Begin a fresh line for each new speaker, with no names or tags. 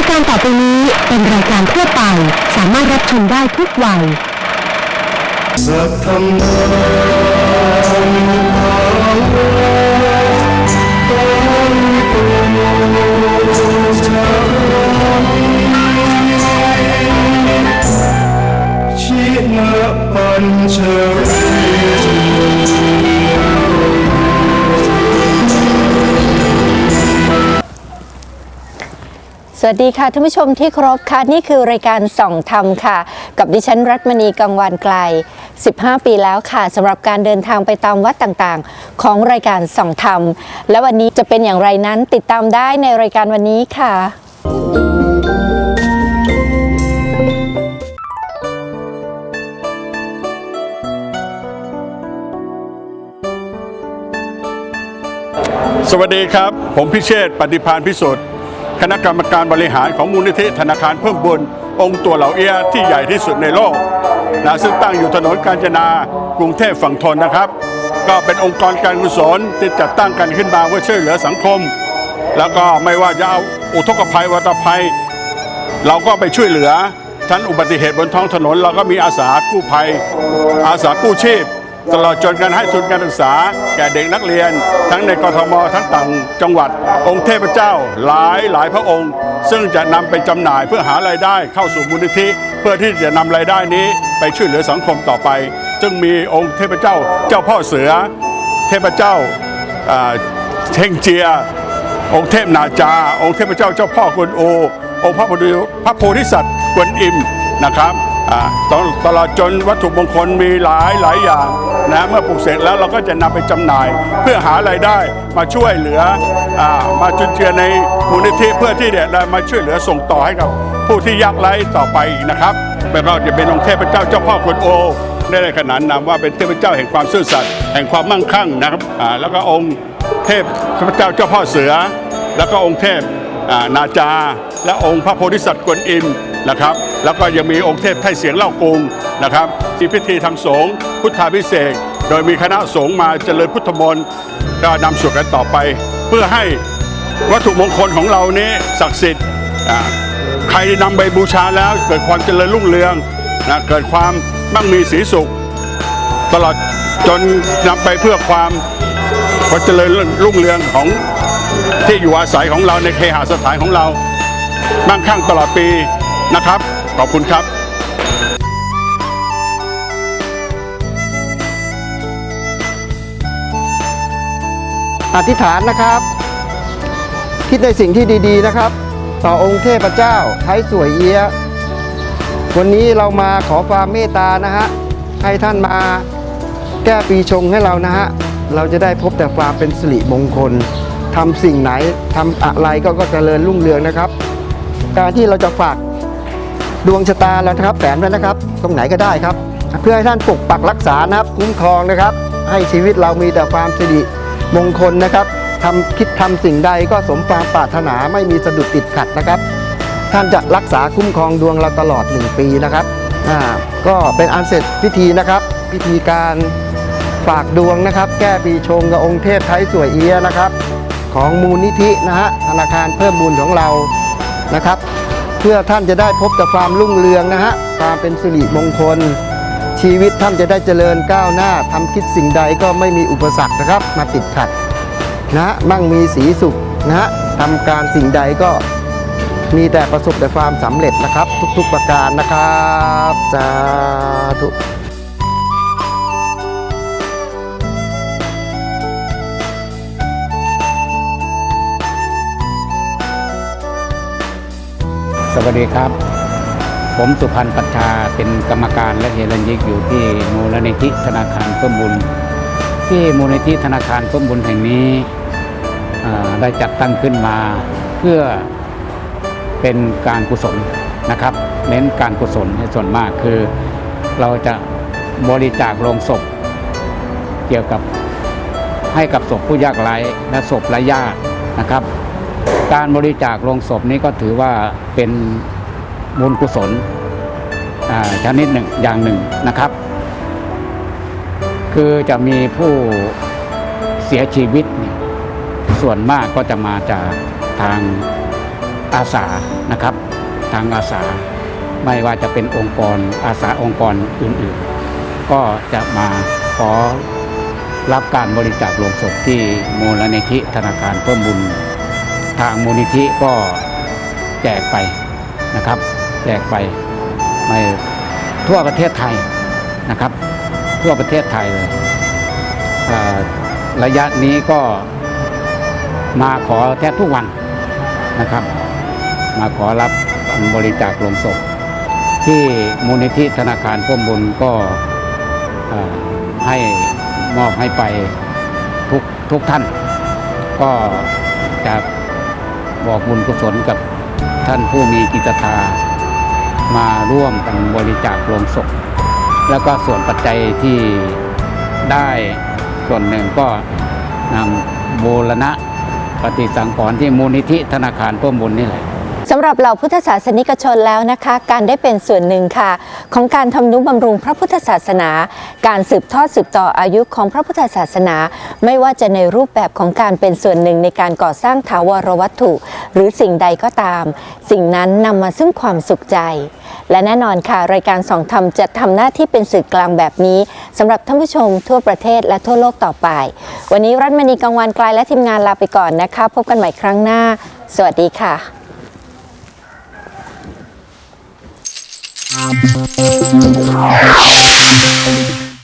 ายการต่อไปนี้เป็นรายการทั่วไป สามารถรับชมได้ทุกวัย
สัทธรรมั วั
สดีค่ะท่านผู้ชมที่ครพค่ะนี่คือรายการส่องธรรมค่ะ กับดิฉันรัตมณีกังวานไกล 15 ปีแล้วค่ะสำหรับการเดินทางไปตามวัดต่างๆ ของรายการส่องธรรม และวันนี้จะเป็นอย่างไรนั้นติดตามได้ในรายการวันนี้ค่ะ
สวัสดีครับ ผมพิเชษปฏิพานพิสุทธิ์ คณะกรรมการบริหารของมูลนิธิธนาคารเพิ่มบุญองค์ตัวเหล่าเอียที่ใหญ่ที่สุดในโลกนะซึ่งตั้งอยู่ถนนกาญจนากรุงเทพฝั่งทนนะครับ ก็เป็นองค์กรการกุศลที่จัดตั้งกันขึ้นมาเพื่อช่วยเหลือสังคม แล้วก็ไม่ว่าจะเอาอุทกภัยวัตภัย เราก็ไปช่วยเหลือทั้นอุบัติเหตุบนท้องถนน เราก็มีอาสากู้ภัย อาสากู้ชีพ ตลอดจนการให้ทุนการศึกษา แก่เด็กนักเรียน ทั้งในกทมทั้งต่างจังหวัด องค์เทพเจ้าหลายหลายพระองค์ ซึ่งจะนำไปจำหน่ายเพื่อหารายได้เข้าสู่มูลนิธิ เพื่อที่จะนำรายได้นี้ไปช่วยเหลือสังคมต่อไป ซึ่งมีองค์เทพเจ้าเจ้าพ่อเสือ เทพเจ้าอ่าเทงเจีย องค์เทพนาจา องค์เทพเจ้าเจ้าพ่อกวนโอ องค์พระโพธิพระโพธิสัตว์กวนอิมนะครับ ตตลอดจนวัตถุมงคลมีหลายหลายอย่างนะเมื่อปลูกเสร็จแล้วเราก็จะนำไปจำหน่าย เพื่อหารายได้มาช่วยเหลืออามาจุนเจือในมูลนิธิเพื่อที่จะมาช่วยเหลือส่งต่อให้กับผู้ที่ยากไร้ต่อไปอีกนะครับไม่ว่าจะเป็นองค์เทพเจ้าเจ้าพ่อกวนโอได้ในขนานนามว่าเป็นเทพเจ้าแห่งความซื่อสัตย์แห่งความมั่งคั่งนะครับอ่าแล้วก็องค์เทพพระเจ้าเจ้าพ่อเสือ แล้วก็องค์เทพอ่านาจา และองค์พระโพธิสัตว์กวนอิมนะครับ แล้วก็ยังมีองค์เทพไทยเสียงเล่ากรุงนะครับที่พิธีทางสงฆ์พุทธาพิเศษโดยมีคณะสงฆ์มาเจริญพุทธมนต์ก็นำสวดกันต่อไป เพื่อให้วัตถุมงคลของเรานี้ศักดิ์สิทธิ์ใครนำไปบูชาแล้วเกิดความเจริญรุ่งเรืองนะเกิดความมั่งมีสีสุข ตลอดจนนำไปเพื่อความความเจริญรุ่งเรืองของที่อยู่อาศัยของเราในเคหสถานของเรามั่งคั่งตลอดปีนะครับ ขอบคุณครับ
อธิษฐานนะครับ คิดในสิ่งที่ดีๆนะครับ ต่อองค์เทพเจ้าไทยสวยเอียวันนี้เรามาขอความเมตตานะฮะให้ท่านมาแก้ปีชงให้เรานะฮะเราจะได้พบแต่ความเป็นสิริมงคลทำสิ่งไหนทำอะไรก็ก็เจริญรุ่งเรืองนะครับ การที่เราจะฝาก ดวงชะตาเรานะครับแฝนไว้นะครับ ตรงไหนก็ได้ครับ เพื่อให้ท่านปกปักรักษานะครับคุ้มครองนะครับ ให้ชีวิตเรามีแต่ความสิริมงคลนะครับทำคิดทำสิ่งใดก็สมความปรารถนาไม่มีสะดุดติดขัดนะครับ ท่านจะรักษาคุ้มครองดวงเราตลอด 1 ปีนะครับอ่าก็เป็นอันเสร็จพิธีนะครับ พิธีการฝากดวงนะครับ แก้ปีชงกับองค์เทพไทยสวยเอียนะครับ ของมูลนิธินะฮะธนาคารเพิ่มบุญของเรานะครับ เพื่อท่านจะได้พบแต่ความรุ่งเรืองนะฮะความเป็นสิริมงคล ชีวิตท่านจะได้เจริญก้าวหน้าทำคิดสิ่งใดก็ไม่มีอุปสรรคนะครับ มาติดขัดนะฮะมั่งมีสีสุขนะฮะทำการสิ่งใดก็มีแต่ประสบแต่ความสำเร็จนะครับ ทุกๆประการนะครับสาธุ
วัสดีครับ ผมสุพันธ์ปัชชาเป็นกรรมการและเฮรัญยิกอยู่ที่มูลนิธิธนาคารเพิ่มบุญ ที่มูลนิธิธนาคารเพิ่มบุญแห่งนี้ได้จัดตั้งขึ้นมาเพื่อเป็นการกุศลนะครับ เน้นการกุศลในส่วนมากคือ เราจะบริจาคโลงศพ เกี่ยวกับให้กับศพผู้ยากไร้และศพไร้ญาตินะครับ การบริจาคโลงศพนี้ก็ถือว่าเป็นบุญกุศลชนิดหนึ่งอย่างหนึ่งนะครับ คือจะมีผู้เสียชีวิต ส่วนมากก็จะมาจากทางอาสานะครับ ทางอาสาไม่ว่าจะเป็นองค์กรอาสาองค์กรอื่นๆ ก็จะมาขอรับการบริจาคโลงศพที่มูลนิธิธนาคารเพิ่มบุญ ทางมูลนิธิก็แจกไปนะครับ แจกไปไม่ทั่วประเทศไทยนะครับ ทั่วประเทศไทยเลยระยะนี้ก็มาขอแทบทุกวันนะครับ มาขอรับบริจาคลงศพ ที่มูลนิธิธนาคารพิ่มบุญก็ให้มอบให้ไปทุกทุกท่าน ก็จะ บอกบุญกุศลกับท่านผู้มีกิจตามาร่วมกันบริจาคโลงศพ แล้วก็ส่วนปัจจัยที่ได้ส่วนหนึ่งก็นำโบรณะปฏิสังขรณ์ที่มูลนิธิธนาคารเพิ่มบุญนี่แหละ
สำหรับเหล่าพุทธศาสนิกชนแล้วนะคะ การได้เป็นส่วนหนึ่งค่ะ ของการทำนุบำรุงพระพุทธศาสนา การสืบทอดสืบต่ออายุของพระพุทธศาสนา ไม่ว่าจะในรูปแบบของการเป็นส่วนหนึ่งในการก่อสร้างถาวรวัตถุ หรือสิ่งใดก็ตาม สิ่งนั้นนำมาซึ่งความสุขใจ และแน่นอนค่ะ รายการสองธรรมจะทำหน้าที่เป็นสื่อกลางแบบนี้สำหรับท่านผู้ชมทั่วประเทศและทั่วโลกต่อไป วันนี้รัฐมณีกังวานกลายและทีมงานลาไปก่อนนะคะ พบกันใหม่ครั้งหน้า สวัสดีค่ะ
I'm